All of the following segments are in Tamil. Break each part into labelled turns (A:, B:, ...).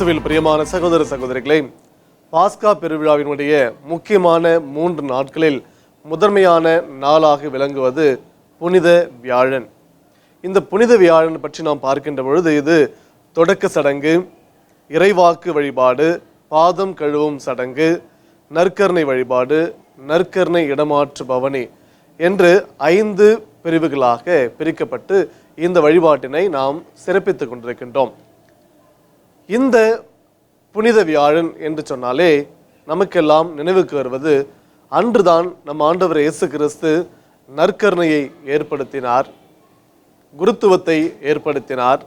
A: இயேசுவில் பிரியமான சகோதர சகோதரிகளை பாஸ்கா பெருவிழாவினுடைய முக்கியமான மூன்று நாட்களில் முதன்மையான நாளாக விளங்குவது புனித வியாழன். இந்த புனித வியாழன் பற்றி நாம் பார்க்கின்ற பொழுது இது தொடக்க சடங்கு இறைவாக்கு வழிபாடு பாதம் கழுவும் சடங்கு நற்கருணை வழிபாடு நற்கருணை இடமாற்று பவனி என்று ஐந்து பிரிவுகளாக பிரிக்கப்பட்டு இந்த வழிபாட்டினை நாம் சிறப்பித்துக் கொண்டிருக்கின்றோம். இந்த புனித வியாழன் என்று சொன்னாலே நமக்கெல்லாம் நினைவுக்கு வருவது அன்றுதான் நம் ஆண்டவர் இயேசு கிறிஸ்து நற்கருணையை ஏற்படுத்தினார் குருத்துவத்தை ஏற்படுத்தினார்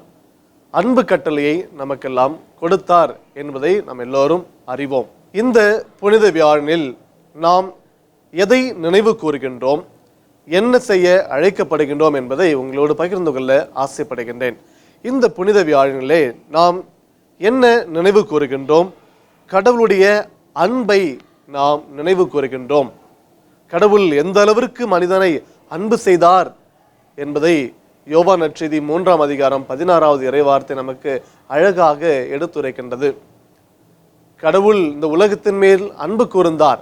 A: அன்பு கட்டளையை நமக்கெல்லாம் கொடுத்தார் என்பதை நாம் எல்லோரும் அறிவோம். இந்த புனித வியாழனில் நாம் எதை நினைவு கூறுகின்றோம் என்ன செய்ய அழைக்கப்படுகின்றோம் என்பதை உங்களோடு பகிர்ந்து கொள்ள ஆசைப்படுகின்றேன். இந்த புனித வியாழனிலே நாம் என்ன நினைவு கூறுகின்றோம்? கடவுளுடைய அன்பை நாம் நினைவு கூறுகின்றோம். கடவுள் எந்த அளவிற்கு மனிதனை அன்பு செய்தார் என்பதை யோவா நற்செய்தி மூன்றாம் அதிகாரம் பதினாறாவது இறைவார்த்தை நமக்கு அழகாக எடுத்துரைக்கின்றது. கடவுள் இந்த உலகத்தின் மேல் அன்பு கூர்ந்தார்.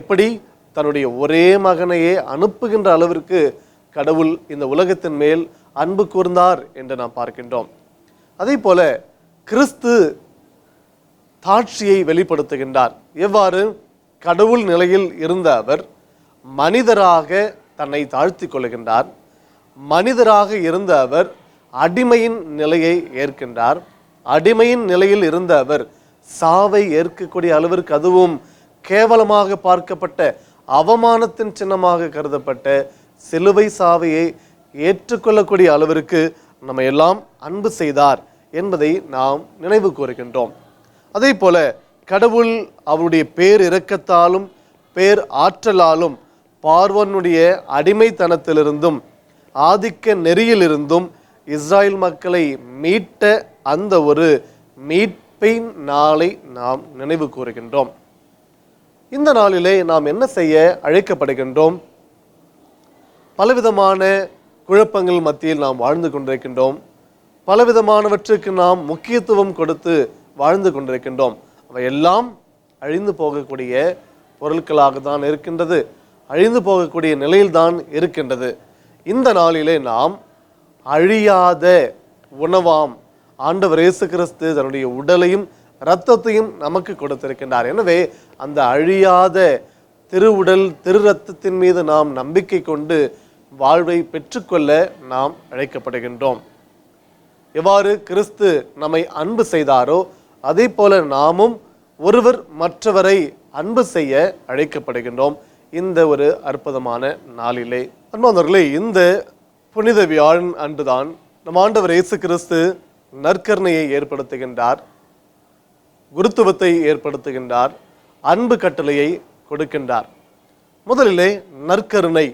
A: எப்படி? தன்னுடைய ஒரே மகனையே அனுப்புகின்ற அளவிற்கு கடவுள் இந்த உலகத்தின் மேல் அன்பு கூர்ந்தார் என்று நாம் பார்க்கின்றோம். அதே போல கிறிஸ்து தாட்சியை வெளிப்படுத்துகின்றார். எவ்வாறு? கடவுள் நிலையில் இருந்த அவர் மனிதராக தன்னை தாழ்த்தி கொள்கின்றார். மனிதராக இருந்த அவர் அடிமையின் நிலையை ஏற்கின்றார். அடிமையின் நிலையில் இருந்த அவர் சாவை ஏற்கக்கூடிய அளவிற்கு அதுவும் கேவலமாக பார்க்கப்பட்ட அவமானத்தின் சின்னமாக கருதப்பட்ட சிலுவை சாவையை ஏற்றுக்கொள்ளக்கூடிய அளவிற்கு நம்ம எல்லாம் அன்பு செய்தார். என்பதை நாம் நினைவு கூறுகின்றோம். அதே போல கடவுள் அவருடைய பேர் இரக்கத்தாலும் பேர் ஆற்றலாலும் பார்வனுடைய அடிமைத்தனத்திலிருந்தும் ஆதிக்க நெறியிலிருந்தும் இஸ்ராயல் மக்களை மீட்ட அந்த ஒரு மீட்பின் நாளை நாம் நினைவு கூறுகின்றோம். இந்த நாளிலே நாம் என்ன செய்ய அழைக்கப்படுகின்றோம்? பலவிதமான குழப்பங்கள் மத்தியில் நாம் வாழ்ந்து கொண்டிருக்கின்றோம். பலவிதமானவற்றுக்கு நாம் முக்கியத்துவம் கொடுத்து வாழ்ந்து கொண்டிருக்கின்றோம். அவையெல்லாம் அழிந்து போகக்கூடிய பொருட்களாக தான் இருக்கின்றது. அழிந்து போகக்கூடிய நிலையில்தான் இருக்கின்றது. இந்த நாளிலே நாம் அழியாத உணவாம். ஆண்டவர் இயேசு கிறிஸ்து தன்னுடைய உடலையும் இரத்தத்தையும் நமக்கு கொடுத்திருக்கின்றார். எனவே அந்த அழியாத திருவுடல் திரு ரத்தத்தின் மீது நாம் நம்பிக்கை கொண்டு வாழ்வை பெற்றுக்கொள்ள நாம் அழைக்கப்படுகின்றோம். எவ்வாறு கிறிஸ்து நம்மை அன்பு செய்தாரோ அதே போல நாமும் ஒருவர் மற்றவரை அன்பு செய்ய அழைக்கப்படுகின்றோம். இந்த ஒரு அற்புதமான நாளிலே. அன்பானவர்களே இந்த புனித வியாழன் அன்றுதான் நம் ஆண்டவர் இயேசு கிறிஸ்து நற்கருணையை ஏற்படுத்துகின்றார் குருத்துவத்தை ஏற்படுத்துகின்றார் அன்பு கட்டளையை கொடுக்கின்றார். முதலிலே நற்கருணை.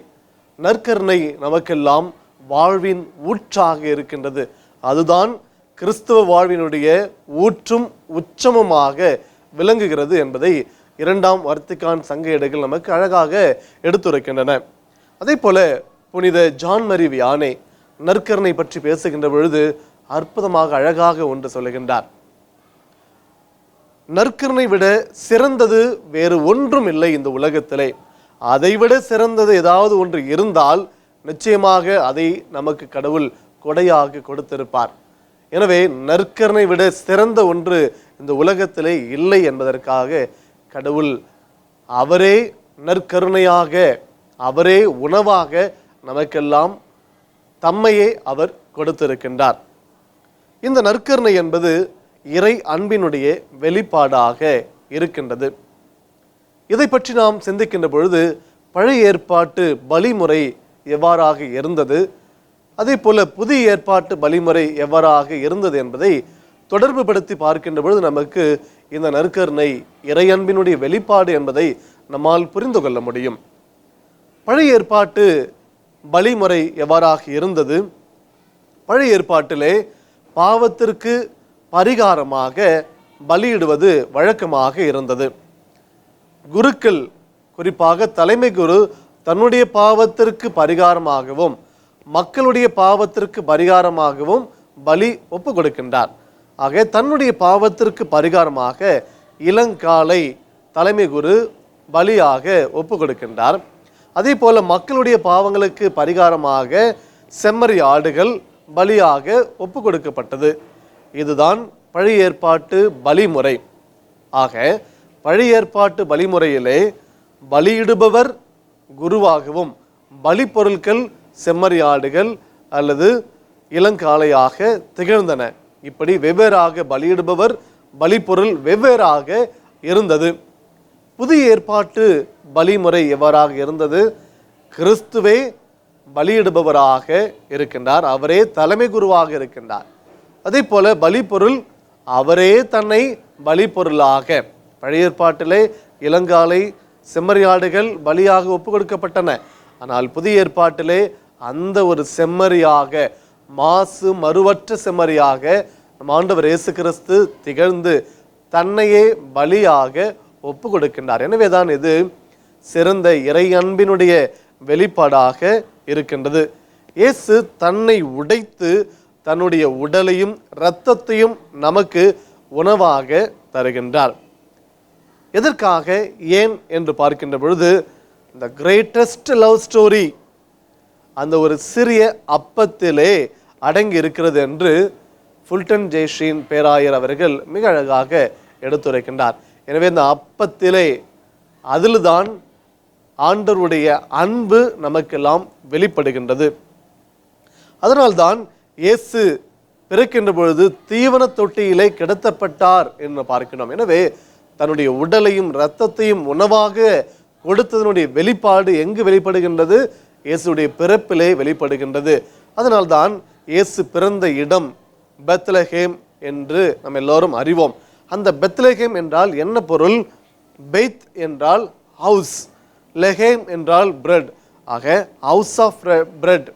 A: நற்கருணை நமக்கெல்லாம் வாழ்வின் ஊற்றாக இருக்கின்றது. அதுதான் கிறிஸ்துவ வாழ்வினுடைய ஊற்றும் உச்சமுமாக விளங்குகிறது என்பதை இரண்டாம் வர்த்திகான் சங்க ஏடுகள் நமக்கு அழகாக எடுத்துரைக்கின்றன. அதே போல புனித ஜான் மரி வியானே நற்கருணை பற்றி பேசுகின்ற பொழுது அற்புதமாக அழகாக ஒன்று சொல்லுகின்றார். நற்கருணை விட சிறந்தது வேறு ஒன்றும் இல்லை இந்த உலகத்திலே. அதைவிட சிறந்தது ஏதாவது ஒன்று இருந்தால் நிச்சயமாக அதை நமக்கு கடவுள் கொடையாக கொடுத்திருப்பார். எனவே நற்கருணை விட சிறந்த ஒன்று இந்த உலகத்திலே இல்லை என்பதற்காக கடவுள் அவரே நற்கருணையாக அவரே உணவாக நமக்கெல்லாம் தம்மையே அவர் கொடுத்திருக்கின்றார். இந்த நற்கருணை என்பது இறை அன்பினுடைய வெளிப்பாடாக இருக்கின்றது. இதை பற்றி நாம் சிந்திக்கின்ற பொழுது பழைய ஏற்பாட்டு வழிமுறை எவ்வாறாக இருந்தது? அதே போல புதிய ஏற்பாட்டு வழிமுறை எவ்வாறாக இருந்தது என்பதை தொடர்பு படுத்தி பார்க்கின்ற பொழுது நமக்கு இந்த நற்கருணை இறையன்பினுடைய வெளிப்பாடு என்பதை நம்மால் புரிந்து கொள்ள முடியும். பழைய ஏற்பாட்டு வழிமுறை எவ்வாறாக இருந்தது? பழைய ஏற்பாட்டிலே பாவத்திற்கு பரிகாரமாக பலியிடுவது வழக்கமாக இருந்தது. குருக்கள் குறிப்பாக தலைமை குரு தன்னுடைய பாவத்திற்கு பரிகாரமாகவும் மக்களுடைய பாவத்திற்கு பரிகாரமாகவும் பலி ஒப்பு கொடுக்கின்றார். ஆக தன்னுடைய பாவத்திற்கு பரிகாரமாக இளங்காலை தலைமை குரு பலியாக ஒப்பு கொடுக்கின்றார். அதே போல் மக்களுடைய பாவங்களுக்கு பரிகாரமாக செம்மறி ஆடுகள் பலியாக ஒப்பு கொடுக்கப்பட்டது. இதுதான் பழைய ஏற்பாட்டு பலிமுறை ஆக பழைய ஏற்பாட்டு வழிமுறையிலே பலியிடுபவர் குருவாகவும் பலிப்பொருட்கள் செம்மறி ஆடுகள் அல்லது இளங்காளையாக திகழ்ந்தன. இப்படி வெவ்வேறாக பலியிடுபவர் பலிப்பொருள் வெவ்வேறாக இருந்தது. புதிய ஏற்பாட்டு பலிமுறை எவ்வாறாக இருந்தது? கிறிஸ்துவே பலியிடுபவராக இருக்கின்றார் அவரே தலைமை குருவாக இருக்கின்றார். அதே போல பலிப்பொருள் அவரே தன்னை பலிப்பொருளாக. பழைய ஏற்பாட்டிலே இளங்காலை செம்மறியாடுகள் பலியாக ஒப்பு கொடுக்கப்பட்டன ஆனால் புதிய ஏற்பாட்டிலே அந்த ஒரு செம்மறியாக மாசு மறுவற்ற செம்மறியாக நம் ஆண்டவர் இயேசு கிறிஸ்து திகழ்ந்து தன்னையே பலியாக ஒப்பு கொடுக்கின்றார் எனவேதான் இது சிறந்த இறை அன்பினுடைய வெளிப்பாடாக இருக்கின்றது. இயேசு தன்னை உடைத்து தன்னுடைய உடலையும் இரத்தத்தையும் நமக்கு உணவாக தருகின்றார். எதற்காக ஏன் என்று பார்க்கின்ற பொழுது இந்த கிரேட்டஸ்ட் லவ் ஸ்டோரி அந்த ஒரு சிறிய அப்பத்திலே அடங்கி இருக்கிறது என்று ஃபுல்டன் ஜெய்ஷின் பேராயர் அவர்கள் மிக அழகாக எடுத்துரைக்கின்றார். எனவே இந்த அப்பத்திலே அதில்தான் ஆண்டவருடைய அன்பு நமக்கெல்லாம் வெளிப்படுகின்றது. அதனால்தான் இயேசு பிறக்கின்ற பொழுது தீவன தொட்டியிலே கிடத்தப்பட்டார் என்று பார்க்கிறோம். எனவே தன்னுடைய உடலையும் இரத்தத்தையும் உணவாக கொடுத்ததனுடைய வெளிப்பாடு எங்கு வெளிப்படுகின்றது? இயேசுடைய பிறப்பிலே வெளிப்படுகின்றது. அதனால்தான் இயேசு பிறந்த இடம் பெத்லஹேம் என்று நம்ம எல்லோரும் அறிவோம். அந்த பெத்லஹேம் என்றால் என்ன பொருள்? பெய்த் என்றால் ஹவுஸ் லெஹேம் என்றால் பிரெட் ஆக ஹவுஸ் ஆஃப் பிரெட்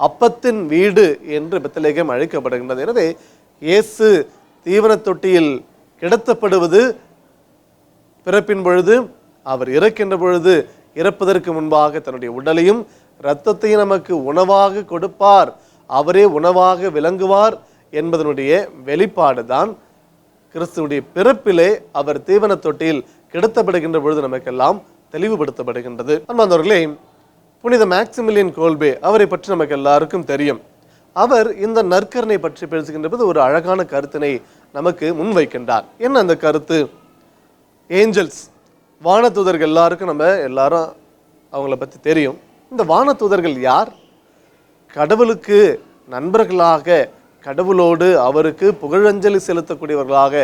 A: அப்பத்தின் வீடு என்று பெத்லகேம் அழைக்கப்படுகின்றது. எனவே இயேசு தீவன தொட்டியில் கிடத்தப்படுவது பிறப்பின் பொழுது அவர் இறக்கின்ற பொழுது இறப்பதற்கு முன்பாக தன்னுடைய உடலையும் இரத்தத்தையும் நமக்கு உணவாக கொடுப்பார். அவரே உணவாக விளங்குவார் என்பதனுடைய வெளிப்பாடு தான் கிறிஸ்துவனுடைய பிறப்பிலே அவர் தீவன தொட்டியில் கிடத்தப்படுகின்ற பொழுது நமக்கெல்லாம் தெளிவுபடுத்தப்படுகின்றது. அன்பாந்தவர்களே புனித மேக்சிமிலியன் கோல்பே அவரை பற்றி நமக்கு எல்லாருக்கும் தெரியும். அவர் இந்த நற்கருணை பற்றி பேசுகின்ற போது ஒரு அழகான கருத்தினை நமக்கு முன்வைக்கின்றார். என்ன அந்த கருத்து? ஏஞ்சல்ஸ். வானதூதர்கள் எல்லாருக்கும் நம்ம எல்லாரும் அவங்கள பற்றி தெரியும். இந்த வானதூதர்கள் யார்? கடவுளுக்கு நண்பர்களாக கடவுளோடு அவருக்கு புகழஞ்சலி செலுத்தக்கூடியவர்களாக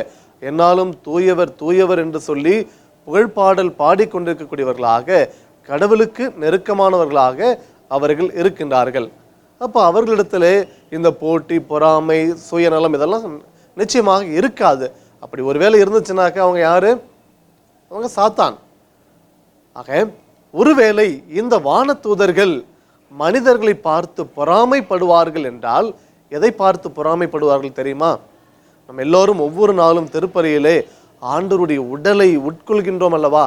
A: என்னாலும் தூயவர் தூயவர் என்று சொல்லி புகழ்பாடல் பாடிக்கொண்டிருக்கக்கூடியவர்களாக கடவுளுக்கு நெருக்கமானவர்களாக அவர்கள் இருக்கின்றார்கள். அப்போ அவர்களிடத்தில் இந்த போட்டி பொறாமை சுயநலம் இதெல்லாம் நிச்சயமாக இருக்காது. அப்படி ஒருவேளை இருந்துச்சுனாக்கா அவங்க யாரு? அவங்க சாத்தான். ஆக ஒருவேளை இந்த வானதூதர்கள் மனிதர்களை பார்த்து பொறாமைப்படுவார்கள் என்றால் எதை பார்த்து பொறாமைப்படுவார்கள் தெரியுமா? நம்ம எல்லோரும் ஒவ்வொரு நாளும் திருப்பறையிலே ஆண்டருடைய உடலை உட்கொள்கின்றோம் அல்லவா?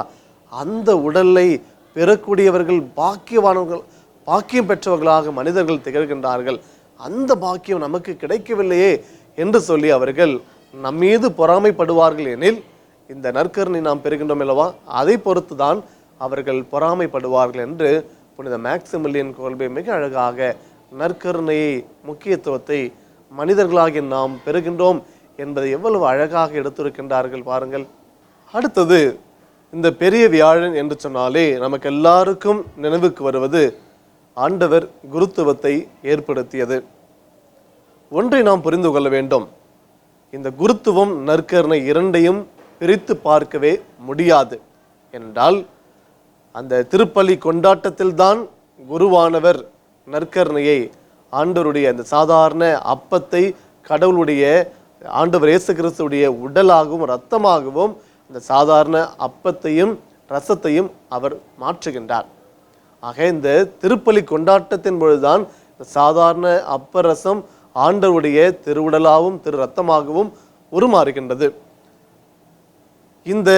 A: அந்த உடலை பெறக்கூடியவர்கள் பாக்கியவானவர்கள் பாக்கியம் பெற்றவர்களாக மனிதர்கள் திகழ்கின்றார்கள். அந்த பாக்கியம் நமக்கு கிடைக்கவில்லையே என்று சொல்லி அவர்கள் நம்மீது பொறாமைப்படுவார்கள் எனில் இந்த நற்கருணை நாம் பெறுகின்றோம் அல்லவா? அதை பொறுத்து தான் அவர்கள் பொறாமைப்படுவார்கள் என்று புனித மேக்சிமில்லியன் கோல்பே மிக அழகாக நற்கருணையை முக்கியத்துவத்தை மனிதர்களாகிய நாம் பெறுகின்றோம் என்பதை எவ்வளவு அழகாக எடுத்திருக்கின்றார்கள் பாருங்கள். அடுத்தது இந்த பெரிய வியாழன் என்று சொன்னாலே நமக்கு எல்லாருக்கும் நினைவுக்கு வருவது ஆண்டவர் குருத்துவத்தை ஏற்படுத்தியது. ஒன்றை நாம் புரிந்து கொள்ள வேண்டும். இந்த குருத்துவம் நற்கருணை இரண்டையும் பிரித்து பார்க்கவே முடியாது. என்றால் அந்த திருப்பலி கொண்டாட்டத்தில்தான் குருவானவர் நற்கருணையை ஆண்டவருடைய அந்த சாதாரண அப்பத்தை கடவுளுடைய ஆண்டவர் இயேசு கிறிஸ்துடைய உடலாகவும் இரத்தமாகவும் அந்த சாதாரண அப்பத்தையும் ரசத்தையும் அவர் மாற்றுகின்றார். ஆக இந்த திருப்பலி கொண்டாட்டத்தின் பொழுதுதான் இந்த சாதாரண அப்பரசம் ஆண்டவருடைய திருவுடலாகவும் திரு ரத்தமாகவும் உருமாறுகின்றது. இந்த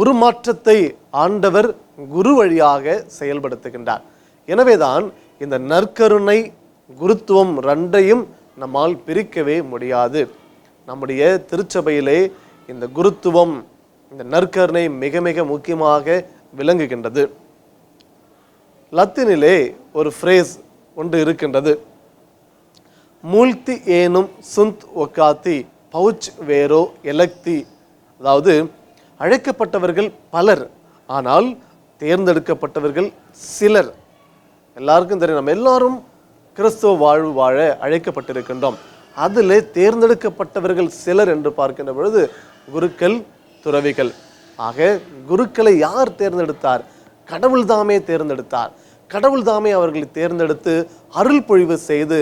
A: உருமாற்றத்தை ஆண்டவர் குரு வழியாக செயல்படுத்துகின்றார். எனவேதான் இந்த நற்கருணை குருத்துவம் ரெண்டையும் நம்மால் பிரிக்கவே முடியாது. நம்முடைய திருச்சபையிலே இந்த குருத்துவம் இந்த நற்கருணை மிக மிக முக்கியமாக விளங்குகின்றது. லத்தீனிலே ஒரு ஃப்ரேஸ் ஒன்று இருக்கின்றது. மூழ்த்தி ஏனும் சுந்த் ஒக்காத்தி பவுச் வேரோ எலக்தி அதாவது அழைக்கப்பட்டவர்கள் பலர் ஆனால் தேர்ந்தெடுக்கப்பட்டவர்கள் சிலர். எல்லாருக்கும் தெரியும் நம்ம எல்லாரும் கிறிஸ்துவ வாழ்வு வாழ அழைக்கப்பட்டிருக்கின்றோம். அதில் தேர்ந்தெடுக்கப்பட்டவர்கள் சிலர் என்று பார்க்கின்ற பொழுது குருக்கள் துறவிகள். ஆக குருக்களை யார் தேர்ந்தெடுத்தார்? கடவுள் தாமே தேர்ந்தெடுத்தார். கடவுள் தாமே அவர்களை தேர்ந்தெடுத்து அருள் பொழிவு செய்து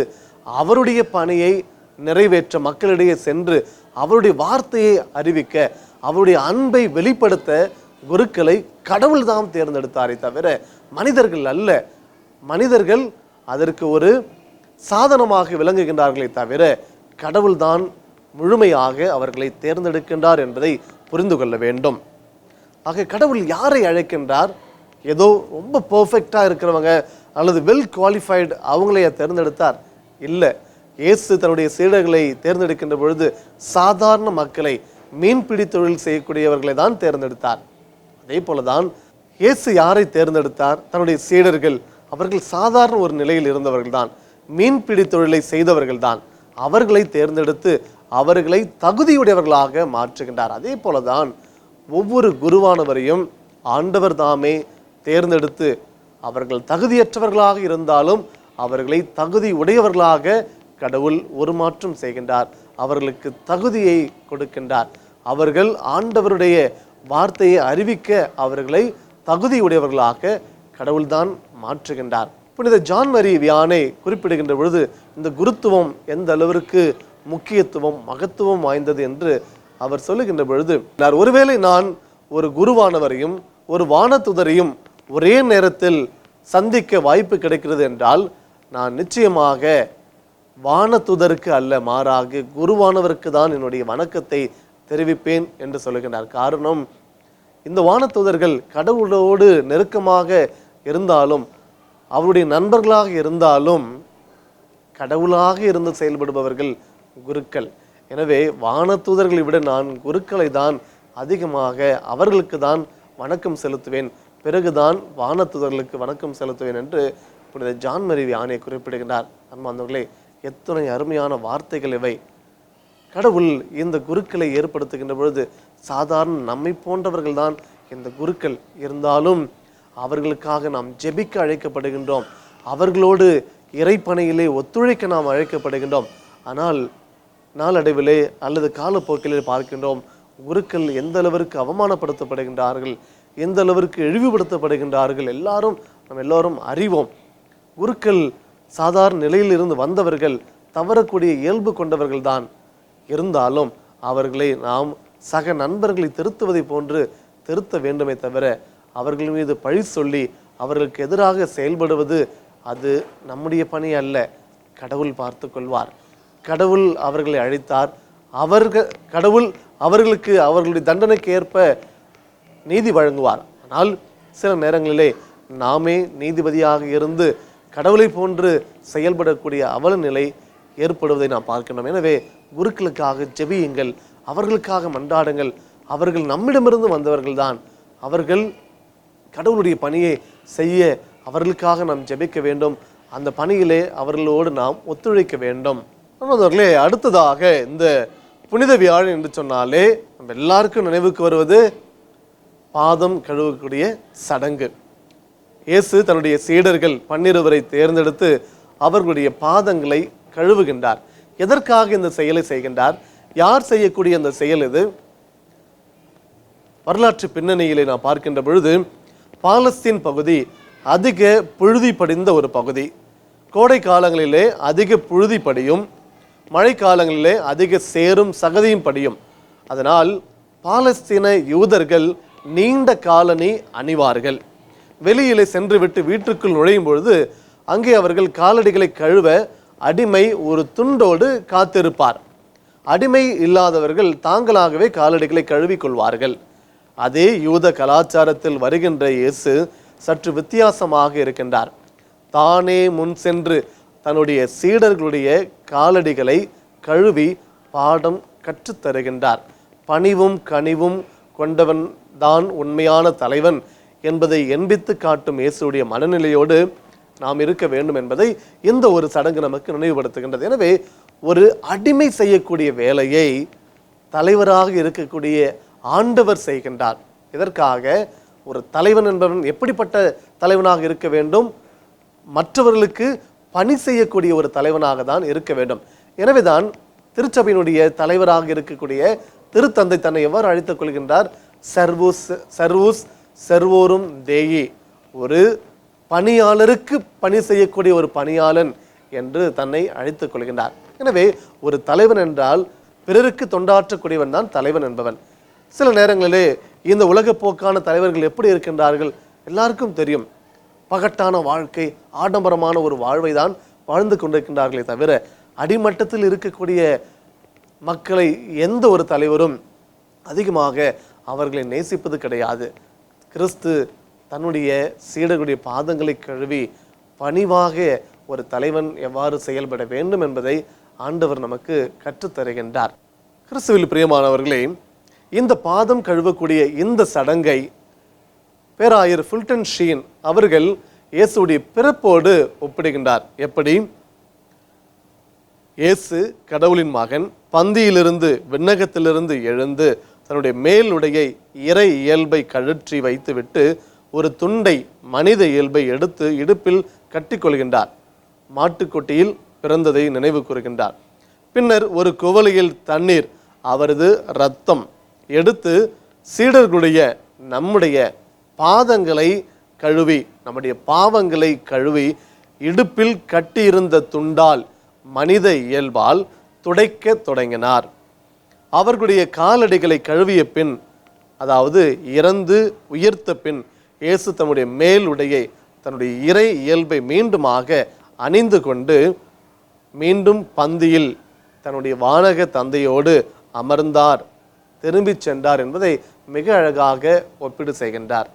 A: அவருடைய பணியை நிறைவேற்ற மக்களிடையே சென்று அவருடைய வார்த்தையை அறிவிக்க அவருடைய அன்பை வெளிப்படுத்த குருக்களை கடவுள் தான் தேர்ந்தெடுத்தாரே தவிர மனிதர்கள் அல்ல. மனிதர்கள் அதற்கு ஒரு சாதனமாக விளங்குகின்றார்களே தவிர கடவுள்தான் முழுமையாக அவர்களை தேர்ந்தெடுக்கின்றார் என்பதை புரிந்து கொள்ள வேண்டும். ஆக கடவுள் யாரை அழைக்கின்றார்? ஏதோ ரொம்ப பர்ஃபெக்டாக இருக்கிறவங்க அல்லது வெல் குவாலிஃபைடு அவங்களைய தேர்ந்தெடுத்தார். இல்லை. இயேசு தன்னுடைய சீடர்களை தேர்ந்தெடுக்கின்ற பொழுது சாதாரண மக்களை மீன்பிடி தொழில் செய்யக்கூடியவர்களை தான் தேர்ந்தெடுத்தார். அதே போல தான் இயேசு யாரை தேர்ந்தெடுத்தார்? தன்னுடைய சீடர்கள். அவர்கள் சாதாரண ஒரு நிலையில் இருந்தவர்கள் தான் மீன்பிடி தொழிலை செய்தவர்கள் தான் அவர்களை தேர்ந்தெடுத்து அவர்களை தகுதியுடையவர்களாக மாற்றுகின்றார். அதே போலதான் ஒவ்வொரு குருவானவரையும் ஆண்டவர் தாமே தேர்ந்தெடுத்து அவர்கள் தகுதியற்றவர்களாக இருந்தாலும் அவர்களை தகுதி உடையவர்களாக கடவுள் உருமாற்றம் செய்கின்றார். அவர்களுக்கு தகுதியை கொடுக்கின்றார். அவர்கள் ஆண்டவருடைய வார்த்தையை அறிவிக்க அவர்களை தகுதியுடையவர்களாக கடவுள்தான் மாற்றுகின்றார். புனித ஜான்மரி வியானை குறிப்பிடுகின்ற பொழுது இந்த குருத்துவம் எந்த அளவிற்கு முக்கியத்துவம் மகத்துவம் வாய்ந்தது என்று அவர் சொல்லுகின்ற பொழுது நான் ஒருவேளை நான் ஒரு குருவானவரையும் ஒரு வானத்துதரையும் ஒரே நேரத்தில் சந்திக்க வாய்ப்பு கிடைக்கிறது என்றால் நான் நிச்சயமாக வானத்துதருக்கு அல்ல மாறாக குருவானவருக்கு தான் என்னுடைய வணக்கத்தை தெரிவிப்பேன் என்று சொல்லுகின்றார். காரணம் இந்த வானத்துதர்கள் கடவுளோடு நெருக்கமாக இருந்தாலும் அவருடைய நண்பர்களாக இருந்தாலும் கடவுளாக இருந்து செயல்படுபவர்கள் குருக்கள். எனவே வானதூதர்களை விட நான் குருக்களை தான் அதிகமாக அவர்களுக்கு தான் வணக்கம் செலுத்துவேன். பிறகுதான் வானத்துதர்களுக்கு வணக்கம் செலுத்துவேன் என்று புனித ஜான் மருவி ஆணையை குறிப்பிடுகின்றார். அன்பாந்தவர்களே எத்தனை அருமையான வார்த்தைகள் இவை. கடவுள் இந்த குருக்களை ஏற்படுத்துகின்ற பொழுது சாதாரண நம்மை போன்றவர்கள் தான் இந்த குருக்கள் இருந்தாலும் அவர்களுக்காக நாம் ஜெபிக்க அழைக்கப்படுகின்றோம். அவர்களோடு இறைப்பணியிலே ஒத்துழைக்க நாம் அழைக்கப்படுகின்றோம். ஆனால் நாளடைவிலே அல்லது காலப்போக்கிலே பார்க்கின்றோம் குருக்கள் எந்த அளவிற்கு அவமானப்படுத்தப்படுகின்றார்கள் எந்த அளவிற்கு இழிவுபடுத்தப்படுகின்றார்கள் எல்லாரும் நம்ம எல்லோரும் அறிவோம். குருக்கள் சாதாரண நிலையிலிருந்து வந்தவர்கள் தவறக்கூடிய இயல்பு கொண்டவர்கள் தான் இருந்தாலும் அவர்களை நாம் சக நண்பர்களை திருத்துவதை போன்று திருத்த வேண்டுமே தவிர அவர்கள் மீது பழி சொல்லி அவர்களுக்கு எதிராக செயல்படுவது அது நம்முடைய பணி அல்ல. கடவுள் பார்த்து கொள்வார். கடவுள் அவர்களை அழைத்தார். அவர்கள் கடவுள் அவர்களுக்கு அவர்களுடைய தண்டனைக்கு ஏற்ப நீதி வழங்குவார். ஆனால் சில நேரங்களிலே நாமே நீதிபதியாக இருந்து கடவுளை போன்று செயல்படக்கூடிய அவல நிலை ஏற்படுவதை நாம் பார்க்கணும் எனவே குருக்களுக்காக ஜெபியுங்கள் அவர்களுக்காக மன்றாடுங்கள் அவர்கள் நம்மிடமிருந்து வந்தவர்கள்தான். அவர்கள் கடவுளுடைய பணியை செய்ய அவர்களுக்காக நாம் ஜெபிக்க வேண்டும். அந்த பணியிலே அவர்களோடு நாம் ஒத்துழைக்க வேண்டும். அடுத்ததாக இந்த புனித வியாழன் என்று சொன்னாலே நம்ம எல்லாருக்கும் நினைவுக்கு வருவது பாதம் கழுவக்கூடிய சடங்கு. இயேசு தன்னுடைய சீடர்கள் பன்னிருவரை தேர்ந்தெடுத்து அவர்களுடைய பாதங்களை கழுவுகின்றார். எதற்காக இந்த செயலை செய்கின்றார்? யார் செய்யக்கூடிய அந்த செயல் இது? வரலாற்று பின்னணியிலே நான் பார்க்கின்ற பொழுது பாலஸ்தீன் பகுதி அதிக புழுதி படிந்த ஒரு பகுதி. கோடை காலங்களிலே அதிக புழுதி படியும் மழை காலங்களிலே அதிக சேரும் சகதியும் படியும். அதனால் பாலஸ்தீன யூதர்கள் நீண்ட காலனி அணிவார்கள். வெளியிலே சென்றுவிட்டு வீட்டுக்குள் நுழையும் பொழுது அங்கே அவர்கள் காலடிகளை கழுவ அடிமை ஒரு துண்டோடு காத்திருப்பார். அடிமை இல்லாதவர்கள் தாங்களாகவே காலடிகளை கழுவிக் கொள்வார்கள் அதே யூத கலாச்சாரத்தில் வருகின்ற இயேசு சற்று வித்தியாசமாக இருக்கின்றார். தானே முன் சென்று தன்னுடைய சீடர்களுடைய காலடிகளை கழுவி பாடம் கற்றுத்தருகின்றார். பணிவும் கனிவும் கொண்டவன் தான் உண்மையான தலைவன் என்பதை எண்பித்து காட்டும் இயேசுடைய மனநிலையோடு நாம் இருக்க வேண்டும் என்பதை இந்த ஒரு சடங்கு நமக்கு நினைவுபடுத்துகின்றது. எனவே ஒரு அடிமை செய்யக்கூடிய வேலையை தலைவராக இருக்கக்கூடிய ஆண்டவர் செய்கின்றார். இதற்காக ஒரு தலைவன் என்பவன் எப்படிப்பட்ட தலைவனாக இருக்க வேண்டும்? மற்றவர்களுக்கு பணி செய்யக்கூடிய ஒரு தலைவனாக தான் இருக்க வேண்டும். எனவேதான் திருச்சபையினுடைய தலைவராக இருக்கக்கூடிய திருத்தந்தை தன்னை எவ்வாறு அழைத்துக் கொள்கின்றார்? சர்வூஸ் சர்வூஸ் சர்வோரும் தேயி ஒரு பணியாளருக்கு பணி செய்யக்கூடிய ஒரு பணியாளன் என்று தன்னை அழைத்துக் கொள்கின்றார். எனவே ஒரு தலைவன் என்றால் பிறருக்கு தொண்டாற்றக்கூடியவன் தான் தலைவன் என்பவன். சில நேரங்களிலே இந்த உலக போக்கான தலைவர்கள் எப்படி இருக்கின்றார்கள் எல்லாருக்கும் தெரியும். பகட்டான வாழ்க்கை ஆடம்பரமான ஒரு வாழ்வை தான் வாழ்ந்து கொண்டிருக்கின்றார்களே தவிர அடிமட்டத்தில் இருக்கக்கூடிய மக்களை எந்த ஒரு தலைவரும் அதிகமாக அவர்களை நேசிப்பது கிடையாது. கிறிஸ்து தன்னுடைய சீடர்களுடைய பாதங்களை கழுவி பணிவாக ஒரு தலைவன் எவ்வாறு செயல்பட வேண்டும் என்பதை ஆண்டவர் நமக்கு கற்றுத் தருகின்றார் கிறிஸ்துவில் பிரியமானவர்களே இந்த பாதம் கழுவக்கூடிய இந்த சடங்கை பேராயர் ஃபுல்டன் ஷீன் அவர்கள் இயேசுடைய பிறப்போடு ஒப்பிடுகின்றார். எப்படி? இயேசு கடவுளின் மகன் பந்தியிலிருந்து விண்ணகத்திலிருந்து எழுந்து தன்னுடைய மேலுடையை இறை இயல்பை கழற்றி வைத்துவிட்டு ஒரு துண்டை மனித இயல்பை எடுத்து இடுப்பில் கட்டிக்கொள்கின்றார். மாட்டுக்கொட்டியில் பிறந்ததை நினைவு கூறுகின்றார். பின்னர் ஒரு குவலையில் தண்ணீர் அவரது இரத்தம் எடுத்து சீடர்களுடைய நம்முடைய பாதங்களை கழுவி நம்முடைய பாவங்களை கழுவி இடுப்பில் கட்டியிருந்த துண்டால் மனித இயல்பால் துடைக்க தொடங்கினார். அவர்களுடைய காலடிகளை கழுவிய பின் அதாவது இறந்து உயர்த்த பின் இயேசு தம்முடைய மேல் உடையை தன்னுடைய இறை இயல்பை மீண்டுமாக அணிந்து கொண்டு மீண்டும் பந்தியில் தன்னுடைய வானக தந்தையோடு அமர்ந்தார் திரும்பிச் சென்றார் என்பதை மிக அழகாக ஒப்பீடு செய்கின்றார்.